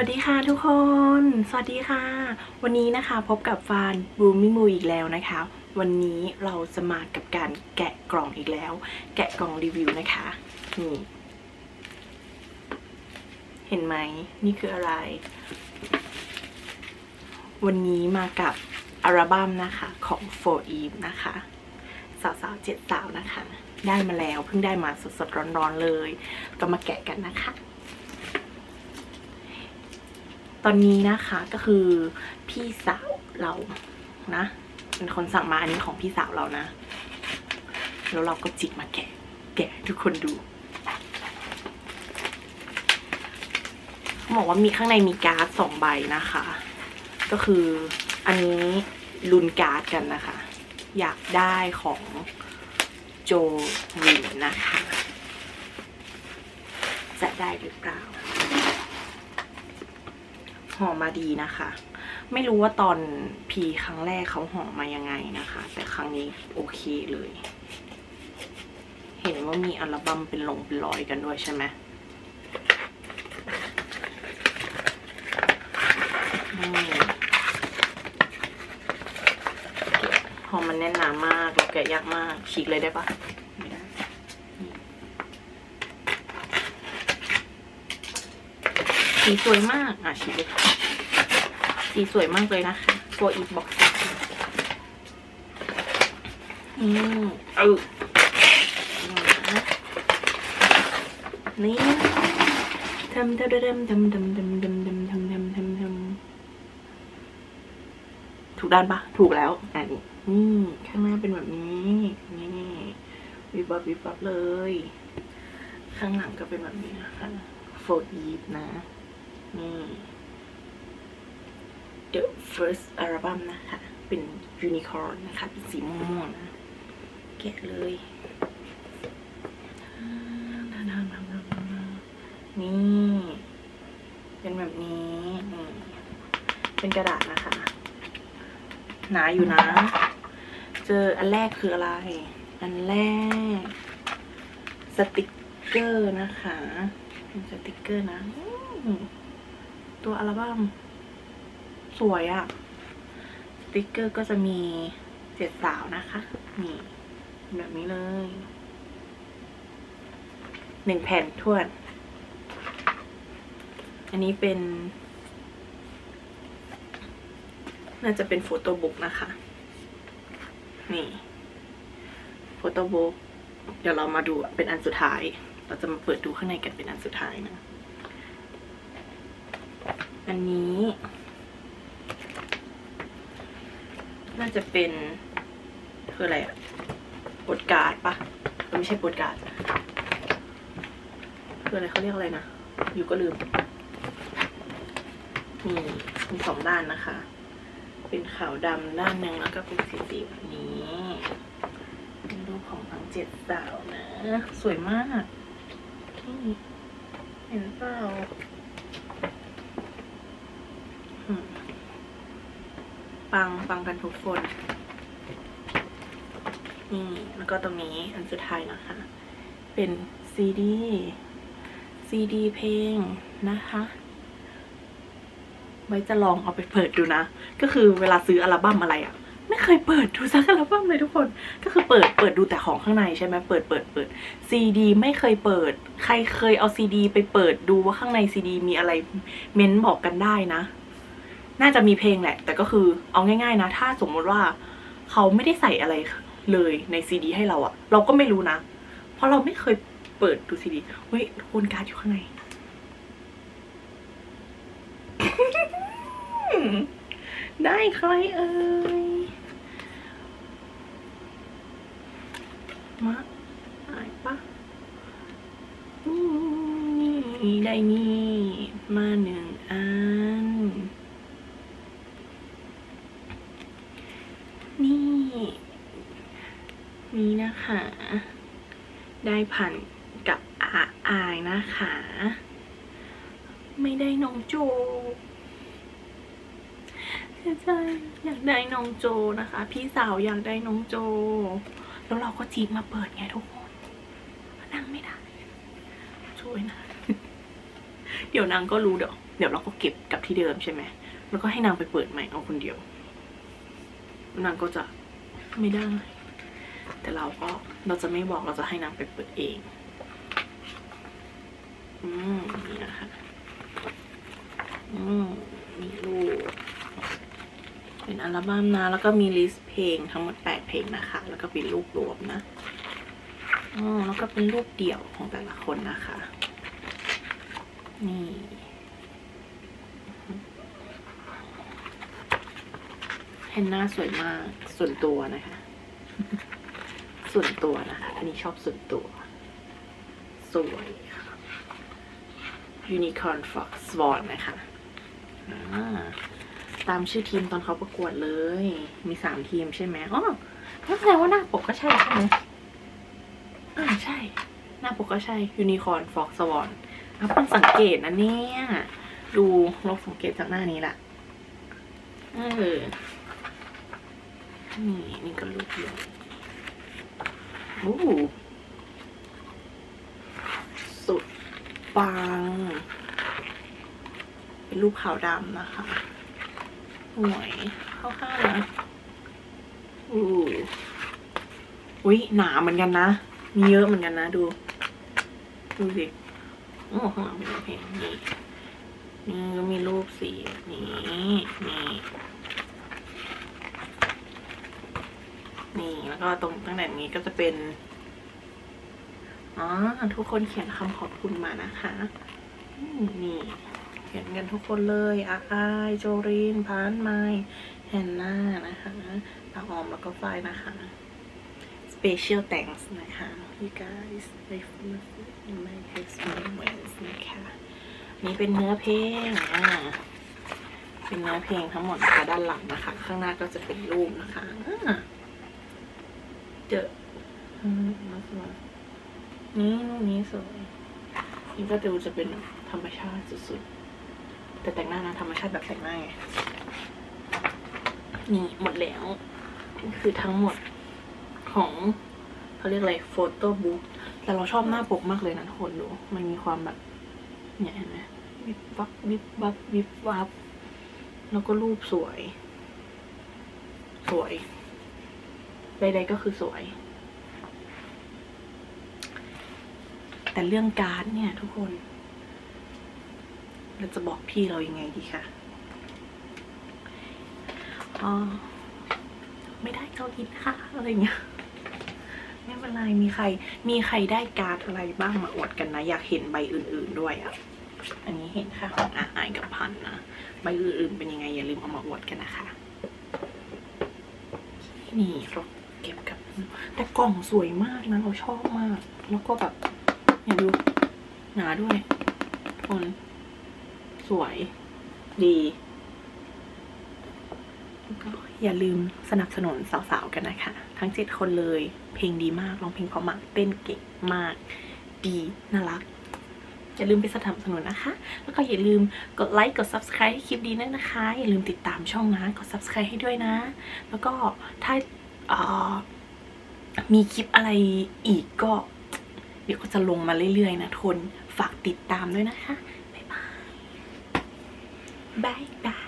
วัสดีค่ะทุกคน สวัสดีค่ะ วันนี้นะคะพบกับฟานบูมิมูอีกแล้วนะคะ วันนี้เราจะมากับการแกะกล่องอีกแล้ว แกะกล่องรีวิวนะคะ นี่ เห็นไหมนี่คืออะไร วันนี้มากับอัลบั้มนะคะของ For Eve นะคะ สาวๆเจ็ดสาวนะคะ ได้มาแล้วเพิ่งได้มาสดๆร้อนๆเลย ก็มาแกะกันนะคะ ตอนนี้นะคะก็คือพี่สาวเรานะเป็นคนสั่งมาอันนี้ของพี่สาวเรานะ แล้วเราก็จิกมาแกะ แกะทุกคนดูเขาบอกว่ามีข้างในมีการ์ดสองใบนะคะ ก็คืออันนี้ลุนการ์ดกันนะคะ อยากได้ของโจวินนะคะ จะได้หรือเปล่า หอมมาดีนะคะ ไม่รู้ว่าตอนพีครั้งแรกเขาหอมมายังไงนะคะ แต่ครั้งนี้โอเคเลย เห็นว่ามีอัลบั้มเป็นลงเป็นร้อยกันด้วยใช่ไหมนี่หอมมันแน่นหนามากแล้วแกะยากมากฉีกเลยได้ปะไม่ได้นี่ สีสวยมากอะฉีกเลยสีสวยมากเลยนะคะตัวอีบ็อกซ์อืมเออนี่ทำทำทำทำทำทำทำทำทำทำทำทำถูกด้านปะถูกแล้วอันนี้นี่ข้างหน้าเป็นแบบนี้นี่วิบวับวิบวับเลย ข้างหลังก็เป็นแบบนี้นะคะโฟร์อีฟนะ The First Album นะคะ เป็น Unicorn นะคะ เป็นสีม่วงๆนะแกะเลยนี่ เป็นแบบนี้เป็นกระดาษนะคะ หนาอยู่นะ เจออันแรกคืออะไร อันแรก สติกเกอร์นะคะ เป็นสติกเกอร์นะอื ตัวอัลบั้มสวยอะสติกเกอร์ก็จะมีเจ็ดสาวนะคะ นี่ แบบนี้เลยหนึ่งแผ่นทวน อันนี้เป็น น่าจะเป็นโฟโต้บุ๊กนะคะ นี่โฟโต้บุ๊กเดี๋ยวเรามาดูเป็นอันสุดท้าย เราจะมาเปิดดูข้างในกันเป็นอันสุดท้ายนะ อันนี้ น่าจะเป็นคืออะไรอะโปดการ์ดปะไม่ใช่โปดการ์ดคืออะไรเขาเรียกอะไรนะ อยู่ก็ลืม นี่มีสองด้านนะคะ เป็นขาวดำด้านหนึ่งแล้วก็เป็นสีสีแบบนี้เป็นรูปของทั้งเจ็ดสาวนะ สวยมากนี่เห็นเปล่าอืม ปังปังกันทุกคนนี่แล้วก็ตรงนี้อันสุดท้ายนะคะ เป็นซีดีซีดีเพลงนะคะไว้จะลองเอาไปเปิดดูนะ ก็คือเวลาซื้ออัลบั้มอะไรอะ่ะ ไม่เคยเปิดดูสักอัลบั้มเลยทุกคน ก็คือเปิดเปิดดูแต่ของข้างในใช่ไหมเปิดเปิดเปิดซีดีไม่เคยเปิด ใครเคยเอาซีดี ไปเปิดดูว่าข้างในซีดี มีอะไรเม้นบอกกันได้นะ น่าจะมีเพลงแหละ แต่ก็คือเอาง่าย ๆ นะ ถ้าสมมติว่าเขาไม่ได้ใส่อะไรเลยในซีดี ให้เราอะเราก็ไม่รู้นะ เพราะเราไม่เคยเปิดดูซีดีเฮ้ยโคนการ์ดอยู่ข้างในได้ใครเอ่ยมาหายปะนี่ได้นี่มาหนึ่งอัน นี่นะคะ ได้ผ่านกับอาอายนะคะ ไม่ได้น้องโจเสียใจอยากได้น้องโจนะคะ พี่สาวอยากได้น้องโจ แล้วเราก็จีบมาเปิดไงทุกคนนั่งไม่ได้ ช่วยนะ เดี๋ยวนางก็รู้เดี๋ยวเดี๋ยวเราก็เก็บกับที่เดิมใช่ไหมแล้วก็ให้นางไปเปิดใหม่เอาคนเดียวนางก็จะไม่ได้ แต่เราก็เราจะไม่บอกเราจะให้นางไปเปิดเอง อืมนี่นะคะอืมมีรูปเป็นอัลบั้มนะ แล้วก็มีลิสต์เพลงทั้งหมดแปดเพลงนะคะ แล้วก็เป็นรูปรวมนะอ๋อแล้วก็เป็นรูปเดี่ยวของแต่ละคนนะคะ นี่เฮนน่าสวยมากส่วนตัวนะคะ ส่วนตัวนะคะอันนี้ชอบส่วนตัว สวยค่ะ Unicorn Fox Swan นะคะอ่าตามชื่อทีมตอนเขาประกวดเลย มีสามทีมใช่ไหมอ๋อก็แสดงว่าหน้าปกก็ใช่ใช่ไหมอ่าใช่ หน้าปกก็ใช่ Unicorn Fox Swan อะเพิ่งสังเกตนะเนี่ย ดูลองสังเกตจากหน้านี้แหละเออนี่นี่ก็รูปเดียว โอ้สุดปัง เป็นรูปขาวดำนะคะหวยเข้าข้างนะอู้อุ้ยหนาเหมือนกันนะ มีเยอะเหมือนกันนะ ดู ดูสิโอ้ข้างหลังเป็นเพลงนี่นี่ก็มีรูปสีนี้นี่ นี่แล้วก็ตรงตั้งแต่นี้ก็จะเป็นอ๋อทุกคนเขียนคำขอบคุณมานะคะนี่เขียนกันทุกคนเลยอาอายโจรินพานไมแฮนนานะคะตาออมแล้วก็ฝ้ายนะคะ special thanks นะคะ you guys in my case moments นะคะนี่เป็นเนื้อเพลงอ่าเป็นเนื้อเพลงทั้งหมดนะคะด้านหลังนะคะ ข้างหน้าก็จะเป็นรูปนะคะอ่า เจออืมน่าสวยนี่รูปนี้สวยนี่ก็ดูจะเป็นธรรมชาติสุดๆ แต่แต่งหน้านะธรรมชาติแบบแต่งหน้าไง นี่หมดแล้ว คือทั้งหมดของเขาเรียกอะไรโฟโต้บุ๊กแต่เราชอบหน้าปกมากเลยนะทุกคนดู มันมีความแบบเนี่ยเห็นไหมวิบวับวิบวับวิบวับ แล้วก็รูปสวย สวย ใดๆก็คือสวย แต่เรื่องการ์ดเนี่ยทุกคน เราจะบอกพี่เรายังไงดีคะอ๋อไม่ได้เกาหลีนะคะอะไรเงี้ยไม่เป็นไรมีใคร มีใครได้การ์ดอะไรบ้างมาอวดกันนะ อยากเห็นใบอื่น ๆด้วยอะ่ะอันนี้เห็นค่ะของอาอายกับพันนะใบอื่นๆเป็นยังไงอย่าลืมเอามาอวดกันนะคะ นี่รา เก็บกับ แต่กล่องสวยมากนะเราชอบมาก แล้วก็แบบเนี่ยดูหนาด้วยคนสวย ดีแล้วก็อย่าลืมสนับสนุนสาวๆกันนะคะ ทั้งเจ็ดคนเลย เพลงดีมากร้องเพลงเพราะมากเต้นเก่งมาก ดีน่ารักอย่าลืมไปสนับสนุนนะคะ แล้วก็อย่าลืมกดไลค์ กด subscribe ให้คลิปดีนั่นนะคะ อย่าลืมติดตามช่องนะ กด subscribe ให้ด้วยนะ แล้วก็ถ้า มีคลิปอะไรอีกก็ เดี๋ยวก็จะลงมาเรื่อยๆ นะทนฝากติดตามด้วยนะคะ บ๊ายบายบายบาย